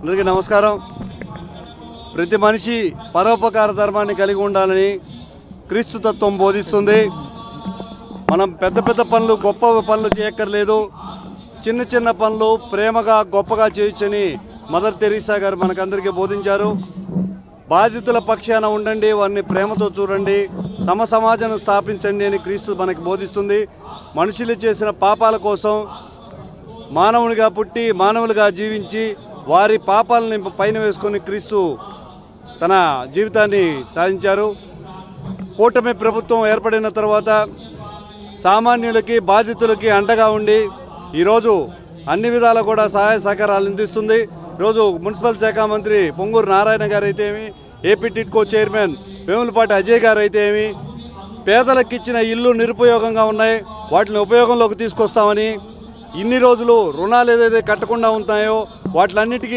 అందరికీ నమస్కారం. ప్రతి మనిషి పరోపకార ధర్మాన్ని కలిగి ఉండాలని క్రీస్తు తత్వం బోధిస్తుంది. మనం పెద్ద పెద్ద పనులు గొప్ప పనులు చేయక్కర్లేదు. చిన్న చిన్న పనులు ప్రేమగా గొప్పగా చేయొచ్చని మదర్ తెరీసా గారు మనకందరికీ బోధించారు. బాధితుల పక్షాన ఉండండి వారిని ప్రేమతో చూడండి. సమ సమాజాన్ని స్థాపించండి అని క్రీస్తు మనకి బోధిస్తుంది. మనుషులు చేసిన పాపాల కోసం మానవునిగా పుట్టి మానవులుగా జీవించి వారి పాపాలని పైన వేసుకొని క్రీస్తు తన జీవితాన్ని సాధించారు. కూటమి ప్రభుత్వం ఏర్పడిన తర్వాత సామాన్యులకి బాధితులకి అండగా ఉండి ఈరోజు అన్ని విధాలా కూడా సహాయ సహకారాలు అందిస్తుంది. ఈరోజు మున్సిపల్ శాఖ మంత్రి పొంగూరు నారాయణ గారు అయితే ఏమి ఏపీ టిట్కో చైర్మన్ వేములపాటి అజయ్ గారు అయితే ఏమి పేదలకు ఇచ్చిన ఇల్లు నిరుపయోగంగా ఉన్నాయి. వాటిని ఉపయోగంలోకి తీసుకొస్తామని ఇన్ని రోజులు రుణాలు ఏదైతే కట్టకుండా ఉంటాయో వాటిలన్నిటికీ